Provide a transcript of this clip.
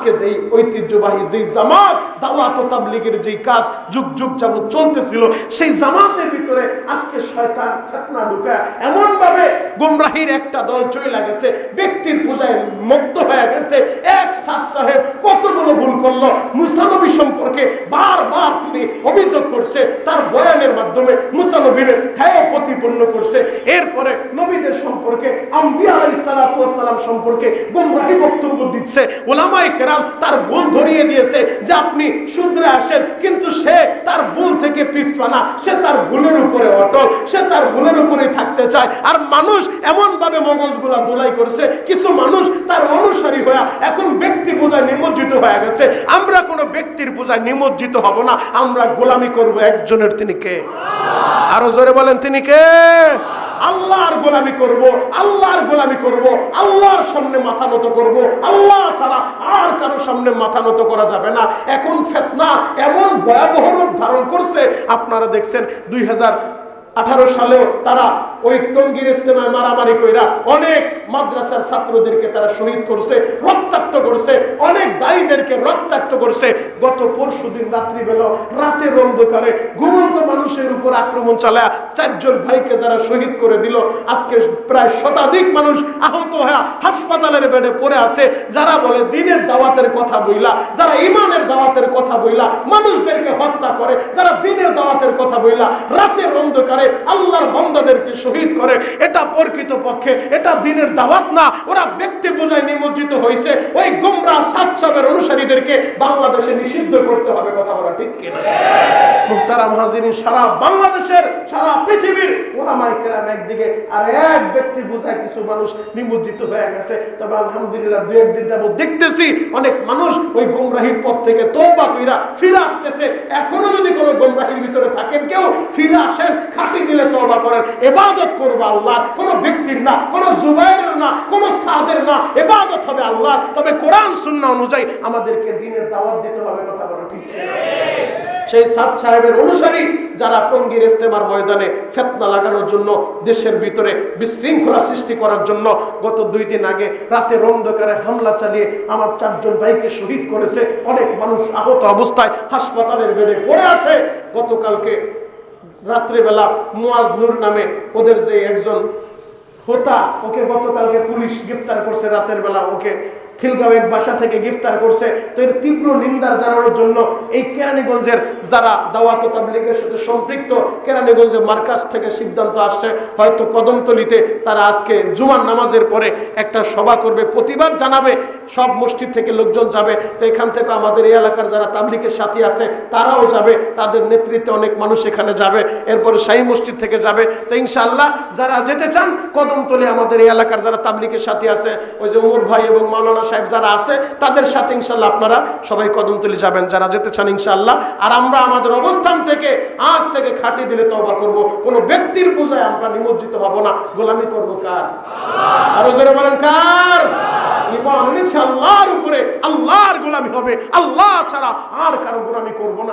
আজকে এই ঐতিহ্যবাহী যেই জামাত, দাওয়াত ও তাবলিগের যেই কাজ যুগ যুগ যাবত চলতেছিল, সেই জামাতের ভিতরে আজকে শয়তান ফেতনা ঢুকায় এমন ভাবে গুমরাহির একটা দল চলে গেছে, ব্যক্তির পূজায় মুক্ত হয়ে গেছে, এক সাত সাহেব কতগুলো ভুল করল মুসানবী সম্পর্কে বারবার তিনি অভিযোগ করছে, তার বয়ানের মাধ্যমে মুসানবীর হ্যাঁ প্রতিপন্ন করছে। এরপরে নবীদের সম্পর্কে আম্বিয়া আলাইসালাম সম্পর্কে গুমরাহি বক্তব্য দিচ্ছে। ওলামাই কেরাম তার ভুল ধরিয়ে দিয়েছে যে আপনি শুধরে আসেন, কিন্তু সে তার ভুল থেকে পিছপানা সে তার ভুলের উপরে অটল, সে তার ভুলের উপরে থাকতে চায়। আর মানুষ এমন ভাবে মগজগুলা দোলাই করছে, কিছু মানুষ তার অনুসারী হয়ে এখন ব্যক্তি বোঝায় নিমজ্জিত হয়ে গেছে। আমরা কোনো পূজায় নিমজ্জিত হব না, আমরা গোলামি করব একজনের তিনি কে? আরও জোরে বলেন, তিনি কে? আল্লাহর গোলামি করব, আল্লাহর গোলামি করব, আল্লাহর সামনে মাথা নত করব, আল্লাহ ছাড়া আর কারও সামনে মাথা নত করা যাবে না। এখন ফেতনা এমন ভয়াবহ রূপ ধারণ করছে, আপনারা দেখছেন দুই হাজার আঠারো সালেও তারা ওই টঙ্গির ইস্তেমায় মারামারি কইরা অনেক মাদ্রাসার ছাত্রদেরকে তারা শহীদ করছে, রক্তাক্ত করছে, অনেক দায়ীদেরকে রক্তাক্ত করছে। গত পরশু দিন রাত্রিবেলা, রাতের অন্ধকারে ঘুমন্ত মানুষের উপর আক্রমণ চালায় চারজন ভাইকে যারা শহীদ করে দিল, আজকে প্রায় শতাধিক মানুষ আহত হয়ে হাসপাতালের বেডে পড়ে আছে। যারা বলে, দিনের দাওয়াতের কথা বইলা, যারা ইমানের দাওয়াতের কথা বইলা, মানুষদেরকে হত্যা করে যারা দিনের দাওয়াতের কথা বইলা রাতের অন্ধকারে আল্লাহর বন্দাদেরকে শহীদ করে, এটা প্রকৃত পক্ষে এটা দিনের দাওয়াত না। ওরা ব্যক্তি পূজায় নিমজ্জিত হয়েছে। ওই গুমরা সাতসবের অনুসারীদেরকে বাংলাদেশে নিষিদ্ধ করতে হবে, কথা বলা ঠিক কিনা? সারা বাংলাদেশের, সারা পৃথিবীর একদিকে, আর এক ব্যক্তি বোঝায় কিছু মানুষ নিমজ্জিত হয়ে গেছে। তবে আলহামদুলিল্লাহ দু একদিন যাবত দেখতেছি, অনেক মানুষ ওই গুমরাহির পথ থেকে কইরা ফিরে আসতেছে। এখনও যদি কোনো গোমরাহির ভিতরে থাকেন, কেউ ফিরে আসেন, খাটি দিলে তওবা করেন এবাদত করব আল্লাহ। কোনো ব্যক্তির না, কোনো জুবাইরের না, কোনো সাদের না এবাদত হবে আল্লাহ। তবে কোরআন শূন্য অনুযায়ী আমাদেরকে দিনের দাওয়াত দিতে হবে, কথা বলো সেই সাদ সাহেবের অনুসারী যারা টঙ্গীর ইস্তেমার ময়দানে ফেতনা লাগানোর জন্য দেশের ভিতরে বিশৃঙ্খলা সৃষ্টি করার জন্য গত দুই দিন আগে রাতের অন্ধকারে হামলা চালিয়ে আমার চারজন ভাইকে শহীদ করেছে। অনেক মানুষ আহত অবস্থায় হাসপাতালের বেডে পড়ে আছে। গতকালকে রাত্রেবেলা মুয়াজ নূর নামে ওদের যে একজন হোতা, ওকে গতকালকে পুলিশ গ্রেপ্তার করছে রাতের বেলা। ওকে খিলগাঁওয়ের বাসা থেকে গ্রেফতার করছে। তো এর তীব্র নিন্দা জানানোর জন্য এই কেরানীগঞ্জের যারা দাওয়াত তাবলিগের সাথে সম্পৃক্ত, কেরানীগঞ্জের মার্কাজ থেকে সিদ্ধান্ত আসছে। হয়তো কদমতলিতে তারা আজকে জুমার নামাজের পরে একটা সভা করবে, প্রতিবাদ জানাবে, সব মসজিদ থেকে লোকজন যাবে। তো এখান থেকে আমাদের এই এলাকার যারা তাবলিগের সাথী আছে, তারাও যাবে। তাদের নেতৃত্বে অনেক মানুষ এখানে যাবে। এরপরে শাহী মসজিদ থেকে যাবে। তো ইনশাআল্লাহ যারা যেতে চান, কদমতলি আমাদের এই এলাকার যারা তাবলিগের সাথী আছে, ওই যে উমর ভাই এবং মাওলানা সাহেব যারা আছে, তাদের সাথে ইনশাল্লাহ আপনারা সবাই কদমতলি যাবেন। যারা যেতে চান ইনশাল্লাহ। আর আমরা আমাদের অবস্থান থেকে, আজ থেকে খাটি দিলে তবা করব। কোনো ব্যক্তির পূজায় আমরা নিমজ্জিত হব না। গোলামি করব কার? আরও জোরে বলেন কার? ইমান আল্লাহর উপরে আল্লাহর গোলামি হবে। আল্লাহ ছাড়া আর কারও গোলামি করব না।